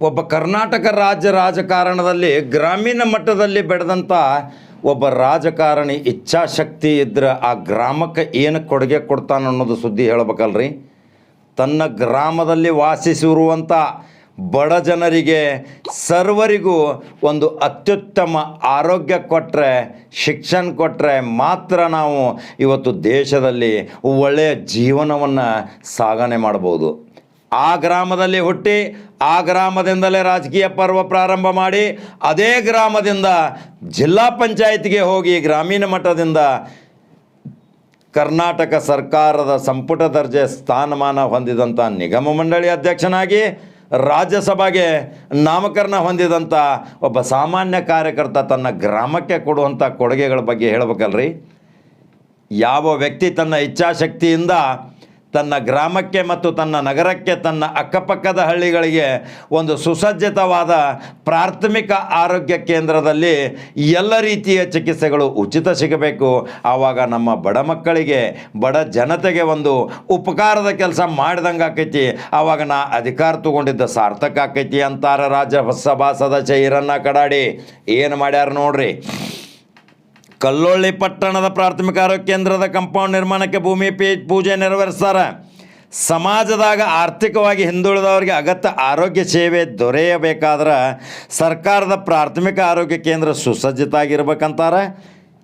ಒಬ್ಬ ಕರ್ನಾಟಕ ರಾಜ್ಯ ರಾಜಕಾರಣದಲ್ಲಿ ಗ್ರಾಮೀಣ ಮಟ್ಟದಲ್ಲಿ ಬೆಳೆದಂಥ ಒಬ್ಬ ರಾಜಕಾರಣಿ ಇಚ್ಛಾಶಕ್ತಿ ಇದ್ರೆ ಆ ಗ್ರಾಮಕ್ಕೆ ಏನು ಕೊಡುಗೆ ಕೊಡ್ತಾನೆ ಅನ್ನೋದು ಸುದ್ದಿ ಹೇಳ್ಬೇಕಲ್ರಿ? ತನ್ನ ಗ್ರಾಮದಲ್ಲಿ ವಾಸಿಸಿರುವಂಥ ಬಡ ಜನರಿಗೆ ಸರ್ವರಿಗೂ ಒಂದು ಅತ್ಯುತ್ತಮ ಆರೋಗ್ಯ ಕೊಟ್ಟರೆ ಶಿಕ್ಷಣ ಕೊಟ್ಟರೆ ಮಾತ್ರ ನಾವು ಇವತ್ತು ದೇಶದಲ್ಲಿ ಒಳ್ಳೆಯ ಜೀವನವನ್ನು ಸಾಗಣೆ ಮಾಡ್ಬೋದು. ಆ ಗ್ರಾಮದಲ್ಲಿ ಹುಟ್ಟಿ ಆ ಗ್ರಾಮದಿಂದಲೇ ರಾಜಕೀಯ ಪರ್ವ ಪ್ರಾರಂಭ ಮಾಡಿ, ಅದೇ ಗ್ರಾಮದಿಂದ ಜಿಲ್ಲಾ ಪಂಚಾಯತ್ಗೆ ಹೋಗಿ ಗ್ರಾಮೀಣ ಮಟ್ಟದಿಂದ ಕರ್ನಾಟಕ ಸರ್ಕಾರದ ಸಂಪುಟ ದರ್ಜೆ ಸ್ಥಾನಮಾನ ಹೊಂದಿದಂಥ ನಿಗಮ ಮಂಡಳಿ ಅಧ್ಯಕ್ಷನಾಗಿ, ರಾಜ್ಯಸಭೆಗೆ ನಾಮಕರಣ ಹೊಂದಿದಂಥ ಒಬ್ಬ ಸಾಮಾನ್ಯ ಕಾರ್ಯಕರ್ತ ತನ್ನ ಗ್ರಾಮಕ್ಕೆ ಕೊಡುವಂಥ ಕೊಡುಗೆಗಳ ಬಗ್ಗೆ ಹೇಳ್ಬೇಕಲ್ರಿ? ಯಾವ ವ್ಯಕ್ತಿ ತನ್ನ ಇಚ್ಛಾಶಕ್ತಿಯಿಂದ ತನ್ನ ಗ್ರಾಮಕ್ಕೆ ಮತ್ತು ತನ್ನ ನಗರಕ್ಕೆ ತನ್ನ ಅಕ್ಕಪಕ್ಕದ ಹಳ್ಳಿಗಳಿಗೆ ಒಂದು ಸುಸಜ್ಜಿತವಾದ ಪ್ರಾಥಮಿಕ ಆರೋಗ್ಯ ಕೇಂದ್ರದಲ್ಲಿ ಎಲ್ಲ ರೀತಿಯ ಚಿಕಿತ್ಸೆಗಳು ಉಚಿತ ಸಿಗಬೇಕು. ಆವಾಗ ನಮ್ಮ ಬಡ ಮಕ್ಕಳಿಗೆ, ಬಡ ಜನತೆಗೆ ಒಂದು ಉಪಕಾರದ ಕೆಲಸ ಮಾಡಿದಂಗೆ ಆಕೈತಿ. ಆವಾಗ ನಾ ಅಧಿಕಾರ ತಗೊಂಡಿದ್ದ ಸಾರ್ಥಕ ಆಕೈತಿ ಅಂತಾರೆ ರಾಜ್ಯಸಭಾ ಸದಸ್ಯ ಈರಣ್ಣ ಕಡಾಡಿ. ಏನು ಮಾಡ್ಯಾರ ನೋಡ್ರಿ? ಕಲ್ಲೊಳ್ಳಿ ಪಟ್ಟಣದ ಪ್ರಾಥಮಿಕ ಆರೋಗ್ಯ ಕೇಂದ್ರದ ಕಂಪೌಂಡ್ ನಿರ್ಮಾಣಕ್ಕೆ ಭೂಮಿ ಪೂಜೆ ನೆರವೇರಿಸ್ತಾರೆ. ಸಮಾಜದಾಗ ಆರ್ಥಿಕವಾಗಿ ಹಿಂದುಳಿದವರಿಗೆ ಅಗತ್ಯ ಆರೋಗ್ಯ ಸೇವೆ ದೊರೆಯಬೇಕಾದ್ರೆ ಸರ್ಕಾರದ ಪ್ರಾಥಮಿಕ ಆರೋಗ್ಯ ಕೇಂದ್ರ ಸುಸಜ್ಜಿತ ಆಗಿರ್ಬೇಕಂತಾರೆ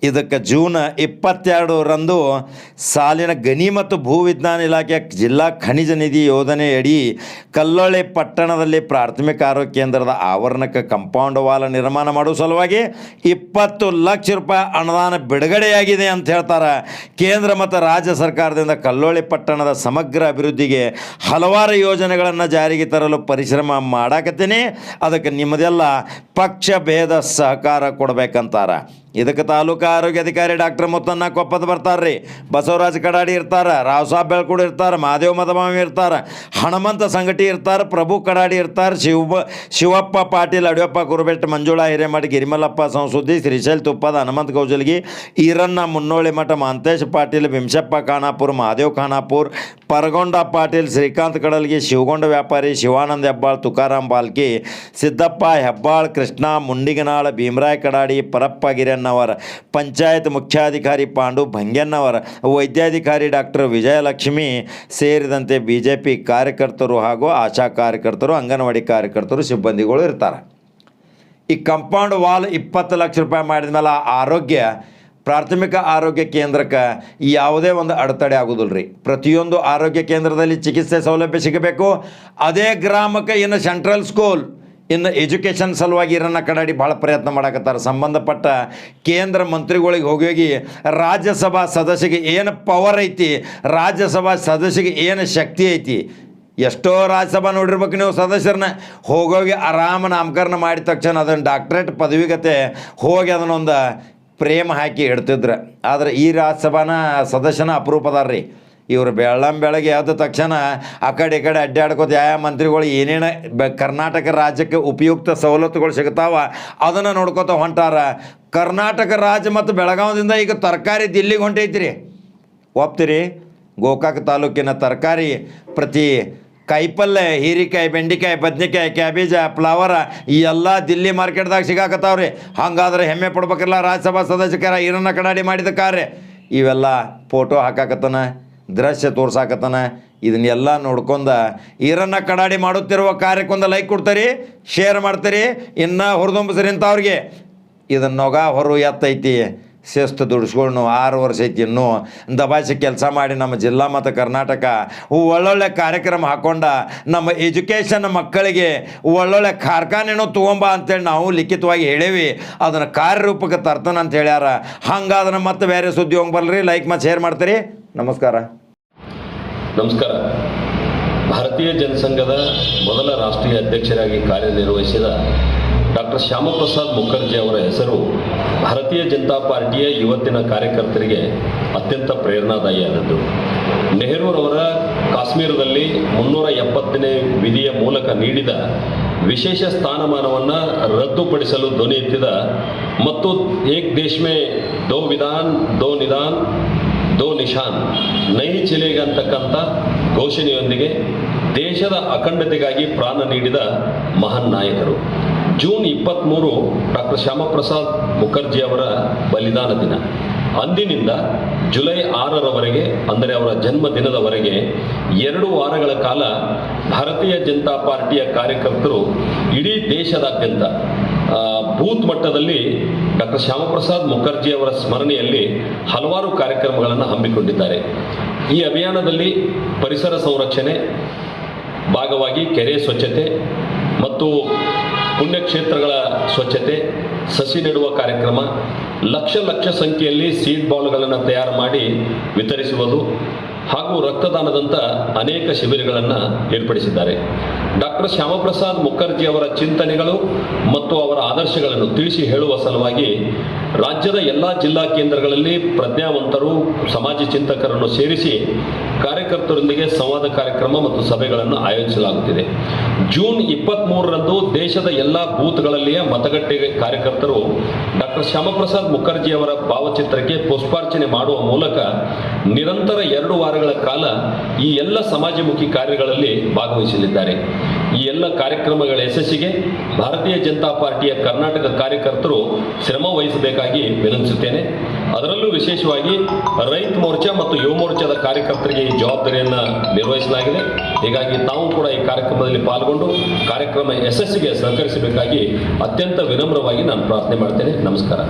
ಇದಕ್ಕೆ ಜೂನ್ ಇಪ್ಪತ್ತೆರಡರಂದು ಸಾಲಿನ ಗಣಿ ಮತ್ತು ಭೂವಿಜ್ಞಾನ ಇಲಾಖೆಯ ಜಿಲ್ಲಾ ಖನಿಜ ನಿಧಿ ಯೋಜನೆಯಡಿ ಕಲ್ಲೊಳ್ಳಿ ಪಟ್ಟಣದಲ್ಲಿ ಪ್ರಾಥಮಿಕ ಆರೋಗ್ಯ ಕೇಂದ್ರದ ಆವರಣಕ್ಕೆ ಕಂಪೌಂಡ್ ವಾಲ್ ನಿರ್ಮಾಣ ಮಾಡುವ ಸಲುವಾಗಿ ಇಪ್ಪತ್ತು ಲಕ್ಷ ರೂಪಾಯಿ ಅನುದಾನ ಬಿಡುಗಡೆಯಾಗಿದೆ ಅಂತ ಹೇಳ್ತಾರೆ. ಕೇಂದ್ರ ಮತ್ತು ರಾಜ್ಯ ಸರ್ಕಾರದಿಂದ ಕಲ್ಲೊಳ್ಳಿ ಪಟ್ಟಣದ ಸಮಗ್ರ ಅಭಿವೃದ್ಧಿಗೆ ಹಲವಾರು ಯೋಜನೆಗಳನ್ನು ಜಾರಿಗೆ ತರಲು ಪರಿಶ್ರಮ ಮಾಡಾಕತ್ತೀನಿ. ಅದಕ್ಕೆ ನಿಮ್ಮದೆಲ್ಲ ಪಕ್ಷ ಭೇದ ಸಹಕಾರ ಕೊಡ್ಬೇಕಂತಾರೆ. ಇದಕ್ಕೆ ತಾಲೂಕು ಆರೋಗ್ಯ ಅಧಿಕಾರಿ ಡಾಕ್ಟರ್ ಮುತ್ತನ್ನ ಕೊಪ್ಪದ ಬರ್ತಾರ್ರಿ. ಬಸವರಾಜ ಕಡಾಡಿ ಇರ್ತಾರೆ, ರಾವ್ ಸಾಬ್ ಬೆಳ್ಕೂಡು ಇರ್ತಾರೆ ಮಹಾದೇವ್ ಮದಮಾಮಿ ಇರ್ತಾರೆ ಹನುಮಂತ ಸಂಗಟಿ ಇರ್ತಾರೆ, ಪ್ರಭು ಕಡಾಡಿ ಇರ್ತಾರೆ, ಶಿವ, ಶಿವಪ್ಪ ಪಾಟೀಲ್, ಅಡಿಯಪ್ಪ ಕುರುಬೆಟ್ಟು, ಮಂಜುಳಾ ಹಿರೇಮಠ ಗಿರಿಮಲ್ಲಪ್ಪ ಸಂಸುದ್ದಿ, ಶ್ರೀಶೈಲ್ ತುಪ್ಪದ, ಹನುಮಂತ ಗೌಜಲ್ಗಿ ಈರಣ್ಣ ಮುನ್ನೋಳಿ ಮಠ ಮಹಂತೇಶ್ ಪಾಟೀಲ್ ಭಿಂಶಪ್ಪ ಖಾನಾಪುರ್ ಮಹಾದೇವ್ ಖಾನಾಪುರ್, ಪರಗೊಂಡ ಪಾಟೀಲ್, ಶ್ರೀಕಾಂತ್ ಕಡಲ್ಗಿ, ಶಿವಗೊಂಡ ವ್ಯಾಪಾರಿ, ಶಿವಾನಂದ ಹೆಬ್ಬಾಳ್, ತುಕಾರಾಮ್ ಬಾಲ್ಕಿ, ಸಿದ್ದಪ್ಪ ಹೆಬ್ಬಾಳ್, ಕೃಷ್ಣ, ಮುಂಡಿಗನಾಳ, ಭೀಮರಾಯ್ ಕಡಾಡಿ, ಪರಪ್ಪ ಗಿರಣ್ಣವರ ಪಂಚಾಯತ್ ಮುಖ್ಯಾಧಿಕಾರಿ ಪಾಂಡು ಭಂಗ್ಯನ್ನವರ ವೈದ್ಯಾಧಿಕಾರಿ ಡಾಕ್ಟರ್ ವಿಜಯಲಕ್ಷ್ಮಿ ಸೇರಿದಂತೆ ಬಿ ಜೆ ಪಿ ಕಾರ್ಯಕರ್ತರು ಹಾಗೂ ಆಶಾ ಕಾರ್ಯಕರ್ತರು, ಅಂಗನವಾಡಿ ಕಾರ್ಯಕರ್ತರು, ಸಿಬ್ಬಂದಿಗಳು ಇರ್ತಾರೆ. ಈ ಕಂಪೌಂಡ್ ವಾಲ್ ಇಪ್ಪತ್ತು ಲಕ್ಷ ರೂಪಾಯಿ ಮಾಡಿದ ಮೇಲೆ ಆರೋಗ್ಯ, ಪ್ರಾಥಮಿಕ ಆರೋಗ್ಯ ಕೇಂದ್ರಕ್ಕೆ ಯಾವುದೇ ಒಂದು ಅಡೆತಡೆ ಆಗೋದಿಲ್ಲ ರೀ ಪ್ರತಿಯೊಂದು ಆರೋಗ್ಯ ಕೇಂದ್ರದಲ್ಲಿ ಚಿಕಿತ್ಸೆ ಸೌಲಭ್ಯ ಸಿಗಬೇಕು. ಅದೇ ಗ್ರಾಮಕ್ಕೆ ಏನು ಸೆಂಟ್ರಲ್ ಸ್ಕೂಲ್ ಇನ್ನು ಎಜುಕೇಷನ್ ಸಲುವಾಗಿ ಇರನ್ನ ಕಡಾಡಿ ಭಾಳ ಪ್ರಯತ್ನ ಮಾಡಕತ್ತಾರೆ. ಸಂಬಂಧಪಟ್ಟ ಕೇಂದ್ರ ಮಂತ್ರಿಗಳಿಗೆ ಹೋಗಿ ರಾಜ್ಯಸಭಾ ಸದಸ್ಯಗೆ ಏನು ಪವರ್ ಐತಿ, ರಾಜ್ಯಸಭಾ ಸದಸ್ಯಗೆ ಏನು ಶಕ್ತಿ ಐತಿ, ಎಷ್ಟೋ ರಾಜ್ಯಸಭಾ ನೋಡಿರ್ಬೇಕು ನೀವು ಸದಸ್ಯರನ್ನ. ಹೋಗೋಗಿ ಆರಾಮ ನಾಮಕರಣ ಮಾಡಿದ ತಕ್ಷಣ ಅದನ್ನು ಡಾಕ್ಟ್ರೇಟ್ ಪದವಿಗತೆ ಹೋಗಿ ಅದನ್ನೊಂದು ಪ್ರೇಮ ಹಾಕಿ ಇಡ್ತಿದ್ರು. ಆದರೆ ಈ ರಾಜ್ಯಸಭಾನ ಸದಸ್ಯನ ಅಪರೂಪದಾರ ರೀ ಇವರು ಬೆಳ್ಳಂ ಬೆಳಗ್ಗೆ ಎದ್ದ ತಕ್ಷಣ ಆ ಕಡೆ ಈ ಕಡೆ ಅಡ್ಡಾಡ್ಕೋತ ಯಾವ ಮಂತ್ರಿಗಳು ಏನೇನು ಬ ಕರ್ನಾಟಕ ರಾಜ್ಯಕ್ಕೆ ಉಪಯುಕ್ತ ಸವಲತ್ತುಗಳು ಸಿಗ್ತಾವ ಅದನ್ನು ನೋಡ್ಕೋತ ಹೊಂಟಾರ. ಕರ್ನಾಟಕ ರಾಜ್ಯ ಮತ್ತು ಬೆಳಗಾವದಿಂದ ಈಗ ತರಕಾರಿ ದಿಲ್ಲಿಗೆ ಹೊಂಟೈತ್ರಿ. ಒಪ್ತಿರಿ? ಗೋಕಾಕ್ ತಾಲೂಕಿನ ತರಕಾರಿ ಪ್ರತಿ ಕಾಯಿಪಲ್ಲೆ ಹೀರಿಕಾಯಿ, ಬೆಂಡೆಕಾಯಿ, ಬದ್ನೆಕಾಯಿ, ಕ್ಯಾಬೇಜ, ಫ್ಲವರ ಈ ಎಲ್ಲ ದಿಲ್ಲಿ ಮಾರ್ಕೆಟ್ದಾಗ ಸಿಗಾಕತ್ತಾವ್ರಿ. ಹಂಗಾದ್ರೆ ಹೆಮ್ಮೆ ಪಡ್ಬೇಕಲ್ಲ ರಾಜ್ಯಸಭಾ ಸದಸ್ಯಕರ ಇರನ್ನ ಕಡಾಡಿ ಮಾಡಿದ ಕಾರ್ರಿ ಇವೆಲ್ಲ ಫೋಟೋ ಹಾಕಾಕತ್ತಾನ. ದೃಶ್ಯ ತೋರ್ಸಾಕತ್ತಾನ. ಇದನ್ನೆಲ್ಲ ನೋಡ್ಕೊಂಡ ಈರನ್ನ ಕಡಾಡಿ ಮಾಡುತ್ತಿರುವ ಕಾರ್ಯಕ್ಕೊಂದು ಲೈಕ್ ಕೊಡ್ತೀರಿ ಶೇರ್ ಮಾಡ್ತೀರಿ, ಇನ್ನು ಹುರಿದುಂಬಿಸ್ರಿ ಅವ್ರಿಗೆ. ಇದನ್ನ ನೊಗ ಹೊರು ಎತ್ತೈತಿ, ಶಿಸ್ತು ದುಡಿಸ್ಕೊಂಡು ಆರು ವರ್ಷ ಐತಿ ಇನ್ನೂ. ದಬಾಯಿಸಿ ಕೆಲಸ ಮಾಡಿ ನಮ್ಮ ಜಿಲ್ಲಾ ಮತ್ತು ಕರ್ನಾಟಕ ಒಳ್ಳೊಳ್ಳೆ ಕಾರ್ಯಕ್ರಮ ಹಾಕ್ಕೊಂಡ ನಮ್ಮ ಎಜುಕೇಷನ್ ಮಕ್ಕಳಿಗೆ ಒಳ್ಳೊಳ್ಳೆ ಕಾರ್ಖಾನೆನೂ ತೊಗೊಂಬ ಅಂತೇಳಿ ನಾವು ಲಿಖಿತವಾಗಿ ಹೇಳೇವಿ. ಅದನ್ನು ಕಾರ್ಯರೂಪಕ್ಕೆ ತರ್ತಾನೆ ಅಂತ ಹೇಳ್ಯಾರ. ಹಂಗಾದ್ರೆ ಮತ್ತೆ ಬೇರೆ ಸುದ್ದಿ ಹೋಗಿ ಬಲ್ರಿ ಲೈಕ್ ಮತ್ತು ಶೇರ್ ಮಾಡ್ತೀರಿ. ನಮಸ್ಕಾರ. ನಮಸ್ಕಾರ. ಭಾರತೀಯ ಜನಸಂಘದ ಮೊದಲ ರಾಷ್ಟ್ರೀಯ ಅಧ್ಯಕ್ಷರಾಗಿ ಕಾರ್ಯನಿರ್ವಹಿಸಿದ ಡಾಕ್ಟರ್ ಶ್ಯಾಮಪ್ರಸಾದ್ ಮುಖರ್ಜಿ ಅವರ ಹೆಸರು ಭಾರತೀಯ ಜನತಾ ಪಾರ್ಟಿಯ ಇವತ್ತಿನ ಕಾರ್ಯಕರ್ತರಿಗೆ ಅತ್ಯಂತ ಪ್ರೇರಣಾದಾಯಿಯಾದದ್ದು. ನೆಹರೂರವರ ಕಾಶ್ಮೀರದಲ್ಲಿ ಮುನ್ನೂರ ಎಪ್ಪತ್ತನೇ ವಿಧಿಯ ಮೂಲಕ ನೀಡಿದ ವಿಶೇಷ ಸ್ಥಾನಮಾನವನ್ನು ರದ್ದುಪಡಿಸಲು ಧ್ವನಿ ಎತ್ತಿದ ಮತ್ತು ಏಕ್ ದೇಶ್ ಮೇ ದೋ ವಿಧಾನ್, ದೋ ನಿಧಾನ್ ದೋ ನಿಶಾನ್, ನೈ ಚಿಲೆಗೆ ಅಂತಕ್ಕಂಥ ಘೋಷಣೆಯೊಂದಿಗೆ ದೇಶದ ಅಖಂಡತೆಗಾಗಿ ಪ್ರಾಣ ನೀಡಿದ ಮಹಾನ್ ನಾಯಕರು. ಜೂನ್ ಇಪ್ಪತ್ತ್ಮೂರು ಡಾಕ್ಟರ್ ಶ್ಯಾಮಪ್ರಸಾದ್ ಮುಖರ್ಜಿ ಅವರ ಬಲಿದಾನ ದಿನ. ಅಂದಿನಿಂದ ಜುಲೈ ಆರರವರೆಗೆ, ಅಂದರೆ ಅವರ ಜನ್ಮ ದಿನದವರೆಗೆ ಎರಡು ವಾರಗಳ ಕಾಲ ಭಾರತೀಯ ಜನತಾ ಪಾರ್ಟಿಯ ಕಾರ್ಯಕರ್ತರು ಇಡೀ ದೇಶದಾದ್ಯಂತ ಬೂತ್ ಮಟ್ಟದಲ್ಲಿ ಡಾಕ್ಟರ್ ಶ್ಯಾಮಪ್ರಸಾದ್ ಮುಖರ್ಜಿ ಅವರ ಸ್ಮರಣೆಯಲ್ಲಿ ಹಲವಾರು ಕಾರ್ಯಕ್ರಮಗಳನ್ನು ಹಮ್ಮಿಕೊಂಡಿದ್ದಾರೆ. ಈ ಅಭಿಯಾನದಲ್ಲಿ ಪರಿಸರ ಸಂರಕ್ಷಣೆ, ಭಾಗವಾಗಿ ಕೆರೆ ಸ್ವಚ್ಛತೆ ಮತ್ತು ಪುಣ್ಯಕ್ಷೇತ್ರಗಳ ಸ್ವಚ್ಛತೆ, ಸಸಿ ನೆಡುವ ಕಾರ್ಯಕ್ರಮ, ಲಕ್ಷ ಲಕ್ಷ ಸಂಖ್ಯೆಯಲ್ಲಿ ಸೀಡ್ ಬಾಲ್ಗಳನ್ನು ತಯಾರು ಮಾಡಿ ವಿತರಿಸುವುದು ಹಾಗೂ ರಕ್ತದಾನದಂಥ ಅನೇಕ ಶಿಬಿರಗಳನ್ನು ಏರ್ಪಡಿಸಿದ್ದಾರೆ. ಡಾಕ್ಟರ್ ಶ್ಯಾಮಪ್ರಸಾದ್ ಮುಖರ್ಜಿ ಅವರ ಚಿಂತನೆಗಳು ಮತ್ತು ಅವರ ಆದರ್ಶಗಳನ್ನು ತಿಳಿಸಿ ಹೇಳುವ ಸಲುವಾಗಿ ರಾಜ್ಯದ ಎಲ್ಲ ಜಿಲ್ಲಾ ಕೇಂದ್ರಗಳಲ್ಲಿ ಪ್ರಜ್ಞಾವಂತರು, ಸಮಾಜ ಚಿಂತಕರನ್ನು ಸೇರಿಸಿ ಕಾರ್ಯಕರ್ತರೊಂದಿಗೆ ಸಂವಾದ ಕಾರ್ಯಕ್ರಮ ಮತ್ತು ಸಭೆಗಳನ್ನು ಆಯೋಜಿಸಲಾಗುತ್ತಿದೆ. ಜೂನ್ ಇಪ್ಪತ್ತ್ ಮೂರರಂದು ದೇಶದ ಎಲ್ಲ ಬೂತ್ಗಳಲ್ಲಿಯ ಮತಗಟ್ಟೆ ಕಾರ್ಯಕರ್ತರು ಡಾಕ್ಟರ್ ಶ್ಯಾಮಪ್ರಸಾದ್ ಮುಖರ್ಜಿ ಅವರ ಭಾವಚಿತ್ರಕ್ಕೆ ಪುಷ್ಪಾರ್ಚನೆ ಮಾಡುವ ಮೂಲಕ ನಿರಂತರ ಎರಡು ವಾರಗಳ ಕಾಲ ಈ ಎಲ್ಲ ಸಮಾಜಮುಖಿ ಕಾರ್ಯಗಳಲ್ಲಿ ಭಾಗವಹಿಸಲಿದ್ದಾರೆ. ಎಲ್ಲ ಕಾರ್ಯಕ್ರಮಗಳ ಯಶಸ್ಸಿಗೆ ಭಾರತೀಯ ಜನತಾ ಪಾರ್ಟಿಯ ಕರ್ನಾಟಕ ಕಾರ್ಯಕರ್ತರು ಶ್ರಮ ವಹಿಸಬೇಕಾಗಿ ವಿನಂತಿಸುತ್ತೇನೆ. ಅದರಲ್ಲೂ ವಿಶೇಷವಾಗಿ ರೈತ ಮೋರ್ಚಾ ಮತ್ತು ಯುವ ಮೋರ್ಚಾದ ಕಾರ್ಯಕರ್ತರಿಗೆ ಈ ಜವಾಬ್ದಾರಿಯನ್ನು ನಿರ್ವಹಿಸಲಾಗಿದೆ. ಹೀಗಾಗಿ ತಾವು ಕೂಡ ಈ ಕಾರ್ಯಕ್ರಮದಲ್ಲಿ ಪಾಲ್ಗೊಂಡು ಕಾರ್ಯಕ್ರಮ ಯಶಸ್ಸಿಗೆ ಸಹಕರಿಸಬೇಕಾಗಿ ಅತ್ಯಂತ ವಿನಮ್ರವಾಗಿ ನಾನು ಪ್ರಾರ್ಥನೆ ಮಾಡ್ತೇನೆ. ನಮಸ್ಕಾರ.